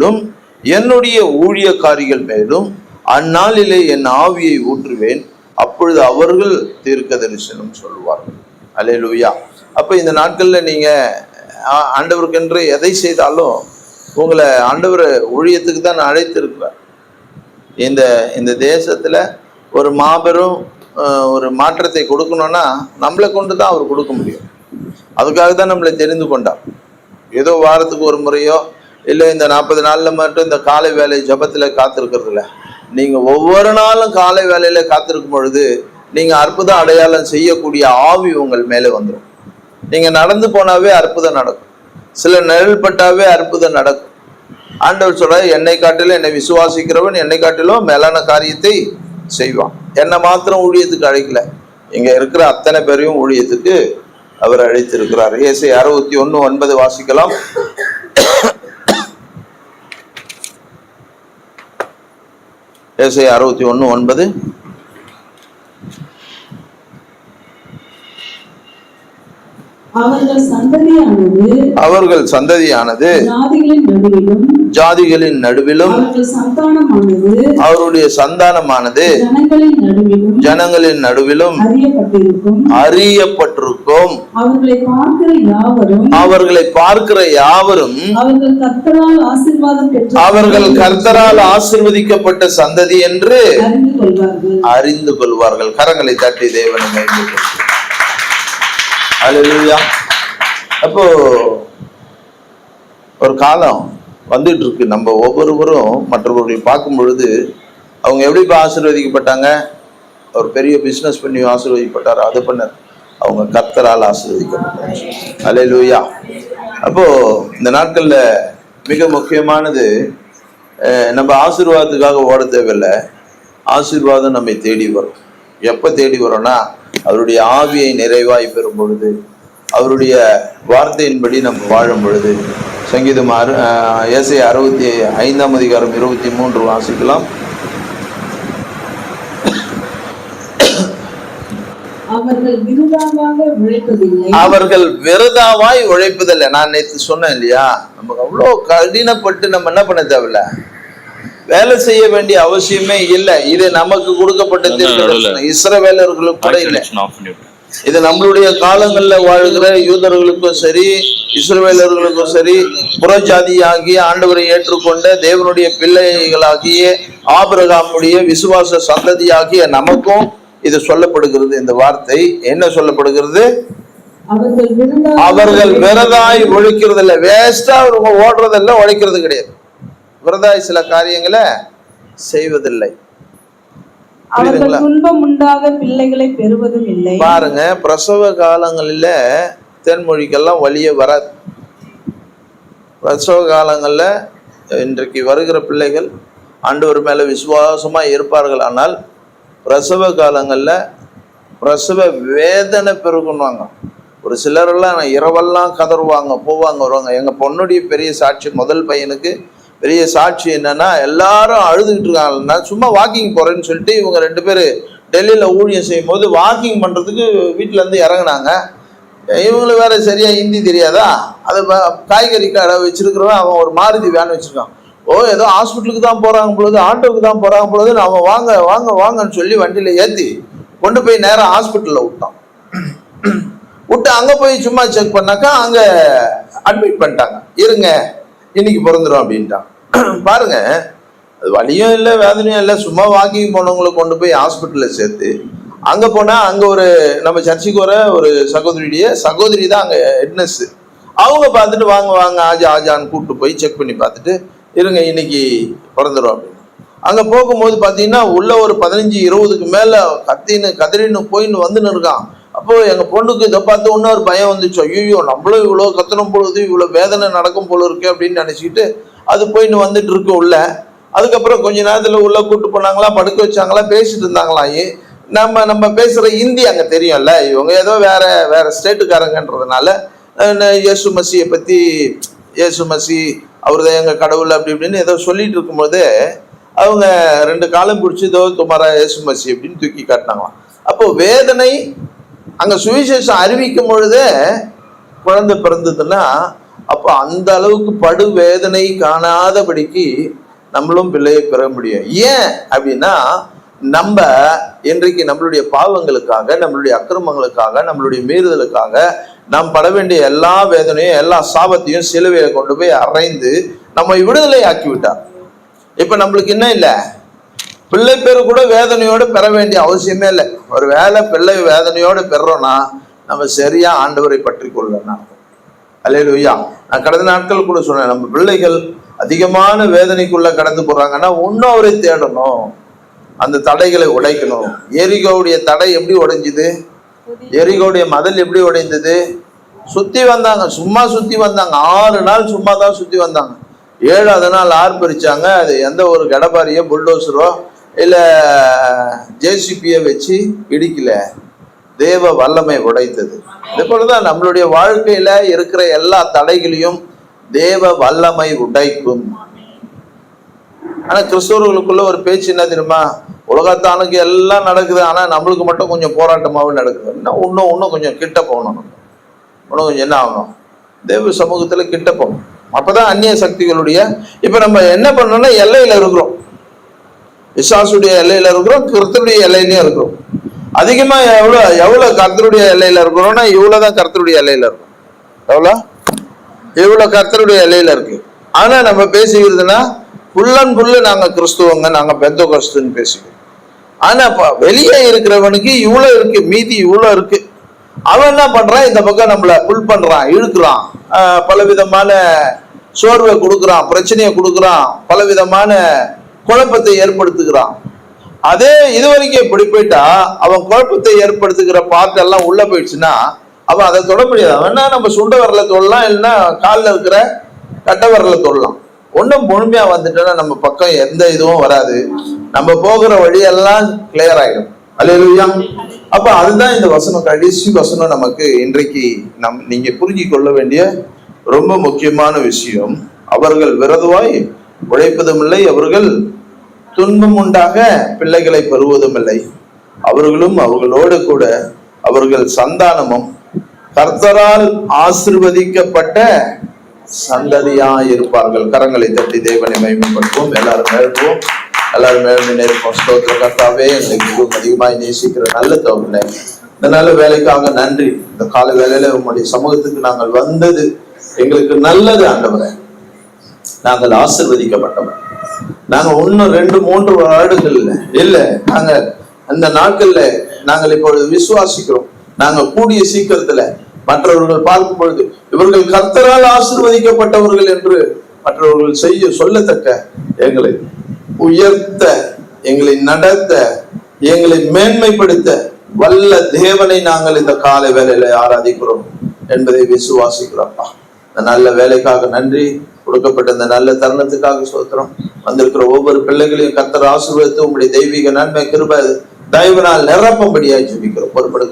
மேலும் என்னுடைய ஊழியக்காரிகள் மேலும் அந்நாளிலே என் ஆவியை ஊற்றுவேன் அப்பொழுது அவர்கள் தீர்க்க தரிசனம் சொல்லுவார்கள். அல்லேலூயா. அப்போ இந்த நாட்களில் நீங்கள் ஆண்டவருக்கென்று எதை செய்தாலும் உங்களை ஆண்டவர் ஊழியத்துக்கு தான் அழைத்திருக்கிறார். இந்த இந்த தேசத்தில் ஒரு மாபெரும் ஒரு மாற்றத்தை கொடுக்கணும்னா நம்மளை கொண்டு தான் அவர் கொடுக்க முடியும். அதுக்காக தான் நம்மளை தெரிந்து கொண்டார். ஏதோ வாரத்துக்கு ஒரு முறையோ இல்லை இந்த நாற்பது நாளில் மட்டும் இந்த காலை வேலை ஜபத்தில் காத்திருக்கிறதுல. நீங்கள் ஒவ்வொரு நாளும் காலை வேலையில் காத்திருக்கும் பொழுது நீங்கள் அற்புதம் அடையாளம் செய்யக்கூடிய ஆவி உங்கள் மேலே வந்துடும் நீங்கள் நடந்து போனாவே அற்புதம் நடக்கும். சில நிழல் பட்டாவே அற்புதம் நடக்கும். ஆண்டவர் சொல்ற என்னை காட்டிலும் என்னை விசுவாசிக்கிறவன் என்னை காட்டிலும் மேலான காரியத்தை செய்வான். என்னை மாத்திரம் ஊழியத்துக்கு அழைக்கல. இங்கே இருக்கிற அத்தனை பேரையும் ஊழியத்துக்கு அவர் அழைத்திருக்கிறார். ஏசை அறுபத்தி ஒன்று ஒன்பது வாசிக்கலாம். ஏசை அறுபத்தி ஒன்று ஒன்பது. அவர்கள் சந்ததியானது அவர்கள் சந்ததியானது ஜாதிகளின் நடுவிலும் அவருடைய சந்தானமானது ஜனங்களின் நடுவிலும் அறியப்பட்டிருக்கும். அவர்களை பார்க்கிற யாவரும் அவர்களை பார்க்கிற யாவரும் அவர்கள் கர்த்தரால் ஆசிர்வதிக்கப்பட்ட சந்ததி என்று அறிந்து கொள்வார்கள். அறிந்து கொள்வார்கள். கரங்களை தட்டி தேவனை மகிமைப்படுத்துவோம். அப்போ ஒரு காலம் வந்துட்டு இருக்கு நம்ம ஒவ்வொருவரும் மற்றவர்களை பார்க்கும் பொழுது அவங்க எப்படி இப்போ ஆசீர்வதிக்கப்பட்டாங்க? ஒரு பெரிய பிஸ்னஸ் பண்ணி ஆசீர்வதிக்கப்பட்டார் அது பண்ணார் அவங்க கத்தரால் ஆசீர்வதிக்கப்பட்டாங்க. அலே லூயா அப்போ இந்த நாட்களில் மிக முக்கியமானது நம்ம ஆசீர்வாதத்துக்காக ஓட தேவையில்லை. ஆசீர்வாதம் நம்மை தேடி வரும். எப்போ தேடி வரோம்னா அவருடைய ஆவியை நிறைவாய் பெறும் பொழுது அவருடைய வார்த்தையின்படி நம்ம வாழும் பொழுது. சங்கீதம் அறு ஏசை அறுபத்தி ஐந்தாம் அதிகாரம் இருபத்தி மூன்று வாசிக்கலாம். அவர்கள் விரதாவாய் உழைப்பதில்லை. நான் நேற்று சொன்னேன் இல்லையா? நமக்கு அவ்வளோ கடினப்பட்டு நம்ம என்ன பண்ண தேவையில்ல? வேலை செய்ய வேண்டிய அவசியமே இல்லை. இது நமக்கு கொடுக்கப்பட்ட இஸ்ரவேலர்களுக்கு கூட இல்லை. இது நம்மளுடைய காலங்கள்ல வாழ்கிற யூதர்களுக்கும் சரி இஸ்ரவேலர்களுக்கும் சரி புறஜாதியாகிய ஆண்டவரை ஏற்றுக்கொண்ட தேவனுடைய பிள்ளைகளாகிய ஆபிரகாமுடைய விசுவாச சந்ததியாகிய நமக்கும் இது சொல்லப்படுகிறது இந்த வார்த்தை. என்ன சொல்லப்படுகிறது? அவர்கள் விருதா அவர்கள் விரதாய் உழைக்கிறது இல்லை வேஸ்டா அவங்க ஓடுறதில்ல உழைக்கிறது கிடையாது. விரதாய் சில காரியங்களை செய்வதில்லை? துன்பம் உண்டாக பிள்ளைகளை பெறுவதும் இல்லை. பாருங்க பிரசவ காலங்களில் தென்மொழிக்கெல்லாம் வழியே வராது. பிரசவ காலங்களில் இன்றைக்கு வருகிற பிள்ளைகள் ஆண்டவர் மேலே விசுவாசமாக இருப்பார்கள். ஆனால் பிரசவ காலங்களில் பிரசவ வேதனை பெருகுன்னுவாங்க. ஒரு சிலரெல்லாம் இரவெல்லாம் கதறுவாங்க போவாங்க வருவாங்க. எங்கள் பொண்ணுடைய பெரிய சாட்சி முதல் பையனுக்கு பெரிய சாட்சி என்னன்னா எல்லாரும் அழுதுகிட்டு இருக்காங்க சும்மா வாக்கிங் போறேன்னு சொல்லிட்டு இவங்க ரெண்டு பேர் டெல்லியில் ஊழியம் செய்யும் போது வாக்கிங் பண்ணுறதுக்கு வீட்டிலேருந்து இறங்குனாங்க. இவங்களுக்கு வேற சரியா ஹிந்தி தெரியாதா? அது ப- காய்கறி கடை வச்சிருக்கிறவன் அவன் ஒரு மாருதி வேன் வச்சிருக்கான். ஓ ஏதோ ஹாஸ்பிட்டலுக்கு தான் போறாங்க பொழுது ஆட்டோவுக்கு தான் போறாங்க பொழுது அவன் வாங்க வாங்க வாங்கன்னு சொல்லி வண்டியில ஏத்தி கொண்டு போய் நேராக ஹாஸ்பிட்டல்ல விட்டான். விட்டு அங்க போய் சும்மா செக் பண்ணாக்கா அங்க அட்மிட் பண்ணிட்டாங்க. இருங்க இன்னைக்கு பிறந்துடும் அப்படின்ட்டான் பாருங்க அது வலியும் இல்லை வேதனையும் இல்லை சும்மா வாக்கிங் போனவங்களை கொண்டு போய் ஹாஸ்பிட்டலில் சேர்த்து அங்கே போனால் அங்கே ஒரு நம்ம சர்ச்சுக்கு வர ஒரு சகோதரியுடைய சகோதரி தான் அங்கே ஹெட்னஸ் அவங்க பார்த்துட்டு வாங்க வாங்க ஆஜா ஆஜான்னு கூப்பிட்டு போய் செக் பண்ணி பார்த்துட்டு இருங்க இன்னைக்கு பிறந்துடும் அப்படின்னு. அங்கே போகும்போது பார்த்தீங்கன்னா உள்ள ஒரு பதினஞ்சு இருபதுக்கு மேலே கத்தின்னு கதறின்னு போயின்னு வந்துன்னு இருக்கான். அப்போ எங்கள் பொண்ணுக்கு இதை பார்த்து ஒன்று ஒரு பயம் வந்துச்சு. ஐயோ நம்மளும் இவ்வளோ கத்தணும் பொழுது இவ்வளோ வேதனை நடக்கும் போல இருக்கு அப்படின்னு நினச்சிக்கிட்டு அது போயின்னு வந்துட்டு இருக்கு உள்ள. அதுக்கப்புறம் கொஞ்ச நேரத்தில் உள்ள கூட்டு போனாங்களா படுக்க வச்சாங்களா பேசிட்டு இருந்தாங்களாம் நம்ம நம்ம பேசுகிற ஹிந்தி அங்கே தெரியும்ல. இவங்க ஏதோ வேற வேற ஸ்டேட்டுக்காரங்கன்றதுனால இயேசு மசியை பற்றி இயேசு மசி அவர் தான் எங்கள் கடவுள் அப்படி இப்படின்னு ஏதோ சொல்லிட்டு இருக்கும்போது அவங்க ரெண்டு காலம் பிடிச்சி ஏதோ துமாரா இயேசு மசி அப்படின்னு தூக்கி காட்டினாங்களாம். அப்போ வேதனை அங்க சுவிசேஷம் அறிவிக்கும் பொழுதே குழந்தை பிறந்ததுன்னா அப்போ அந்த அளவுக்கு படு வேதனை காணாதபடிக்கு நம்மளும் பிள்ளையை பெற முடியும். ஏன் அப்படின்னா நம்ம இன்றைக்கு நம்மளுடைய பாவங்களுக்காக நம்மளுடைய அக்கிரமங்களுக்காக நம்மளுடைய மீறுதலுக்காக நாம் பட வேண்டிய எல்லா வேதனையும் எல்லா சாபத்தையும் சிலுவையை கொண்டு போய் அரைந்து நம்ம விடுதலை ஆக்கி விட்டார் இப்ப நம்மளுக்கு என்ன இல்லை. பிள்ளை பேரு கூட வேதனையோடு பெற வேண்டிய அவசியமே இல்லை. ஒரு வேளை பிள்ளை வேதனையோடு பெறோம்னா நம்ம சரியா ஆண்டவரை பற்றி கொள்ளணும் அல்லேலூயா. நான் கடந்த நாட்கள் கூட சொன்னேன் நம்ம பிள்ளைகள் அதிகமான வேதனைக்குள்ள கடந்து போறாங்கன்னா இன்னும் அவரை தேடணும். அந்த தடைகளை உடைக்கணும். எரிகோவுடைய தடை எப்படி உடைஞ்சுது? எரிகோவுடைய மதல் எப்படி உடைந்தது? சுத்தி வந்தாங்க சும்மா சுத்தி வந்தாங்க. ஆறு நாள் சும்மா தான் சுத்தி வந்தாங்க. ஏழாவது நாள் ஆர் பிரிச்சாங்க அது எந்த ஒரு கடபாரியோ புல்டோசரோ இல்லை ஜேசிபியை வச்சு இடிக்கல. தேவ வல்லமை உடைத்தது. இதே போலதான் நம்மளுடைய வாழ்க்கையில இருக்கிற எல்லா தடைகளையும் தேவ வல்லமை உடைக்கும். ஆனா கிறிஸ்தவர்களுக்குள்ள ஒரு பேச்சு என்ன தெரியுமா? உலகத்தானுக்கு எல்லாம் நடக்குது. ஆனா நம்மளுக்கு மட்டும் கொஞ்சம் போராட்டமாவும் நடக்குது. இன்னும் இன்னும் இன்னும் கொஞ்சம் கிட்ட போகணும். இன்னும் கொஞ்சம் என்ன ஆகணும்? தேவ சமூகத்துல கிட்ட போகணும். அப்பதான் அந்நிய சக்திகளுடைய இப்ப நம்ம என்ன பண்ணோம்னா எல்லையில இருக்கிறோம். விசாசுடைய எல்லையில இருக்கிறோம் கர்த்தருடைய எல்லையிலயும் இருக்கிறோம். அதிகமா எவ்வளவு எவ்வளவு கர்த்தருடைய எல்லையில இருக்கிறோம்னா இவ்வளவுதான் கர்த்தருடைய எல்லையில இருக்கும். எவ்வளோ? இவ்வளவு கர்த்தருடைய எல்லையில இருக்கு. ஆனா நம்ம பேசிக்கிறதுனா ஃபுல் அண்ட் ஃபுல்லு நாங்க கிறிஸ்துவங்க நாங்க பெந்த கிறிஸ்துன்னு பேசிக்கிறோம் ஆனா வெளியே இருக்கிறவனுக்கு இவ்வளவு இருக்கு மீதி இவ்வளவு இருக்கு. அவன் என்ன பண்றான்? இந்த பக்கம் நம்மள புல் பண்றான் இழுக்கிறான். பலவிதமான சோர்வை கொடுக்குறான் பிரச்சனையை கொடுக்குறான் பலவிதமான குழப்பத்தை ஏற்படுத்துகிறான். அதே இது வரைக்கும் இப்படி போயிட்டா அவன் குழப்பத்தை ஏற்படுத்துகிற பார்ட் எல்லாம் உள்ள போயிடுச்சுன்னா அவன் அதை தொட முடியாது. அவன்னா நம்ம சுண்ட வரல தொடலாம் இல்லைன்னா காலில் இருக்கிற கட்ட வரல தொடலாம். ஒன்றும் முழுமையா வந்துட்டோன்னா நம்ம பக்கம் எந்த இதுவும் வராது. நம்ம போகிற வழியெல்லாம் கிளியர் ஆகிடும் அல்லேலூயா அப்ப அதுதான் இந்த வசனம் கடைசி வசனம் நமக்கு இன்றைக்கு நம் நீங்க புரிஞ்சு கொள்ள வேண்டிய ரொம்ப முக்கியமான விஷயம். அவர்கள் விரதுவாய் உழைப்பதும் இல்லை அவர்கள் துன்பம் உண்டாக பிள்ளைகளை பெறுவதும் இல்லை. அவர்களும் அவர்களோடு கூட அவர்கள் சந்தானமும் கர்த்தரால் ஆசிர்வதிக்கப்பட்ட சந்ததியா இருப்பார்கள் கரங்களை தட்டி தேவனை மகிமைப்படுத்துவோம். எல்லாரும் எழுப்புவோம். எல்லாரும் எழுந்து நேர்ப்போம். ஸ்தோத்திர கர்த்தாவே எங்களுக்கு அதிகமாய் நேசிக்கிற நல்ல தோழனே இந்த நல்ல வேலைக்காக நன்றி. இந்த கால வேலையில உங்களுடைய சமூகத்துக்கு நாங்கள் வந்தது எங்களுக்கு நல்லது ஆண்டவரே. நாங்கள் ஆசிர்வதிக்கப்பட்டோம் நாங்க ஒன்னும் ரெண்டு மூன்று ஆடுகள் இல்ல. நாங்க அந்த நாட்கள்ல நாங்கள் இப்பொழுது விசுவாசிக்கிறோம். நாங்க கூடிய சீக்கிரத்துல மற்றவர்கள் பார்க்கும் பொழுது இவர்கள் கர்த்தரால் ஆசிர்வதிக்கப்பட்டவர்கள் என்று மற்றவர்கள் செய்ய சொல்லத்தக்க எங்களை உயர்த்த எங்களை நடத்த எங்களை மேன்மைப்படுத்த வல்ல தேவனை நாங்கள் இந்த கால வேலையில ஆராதிக்கிறோம் என்பதை விசுவாசிக்கிறோம்ப்பா நல்ல வேலைக்காக நன்றி. கொடுக்கப்பட்ட இந்த நல்ல தருணத்துக்காக சோத்திரம் வந்திருக்கிற ஒவ்வொரு பிள்ளைகளையும் கத்தர் ஆசீர்வதித்து உங்களுடைய தெய்வீக நன்மை கிருப தயவினால் நிரப்பும்படியாய் ஜெபிக்கிறோம். பொறுப்படுத்த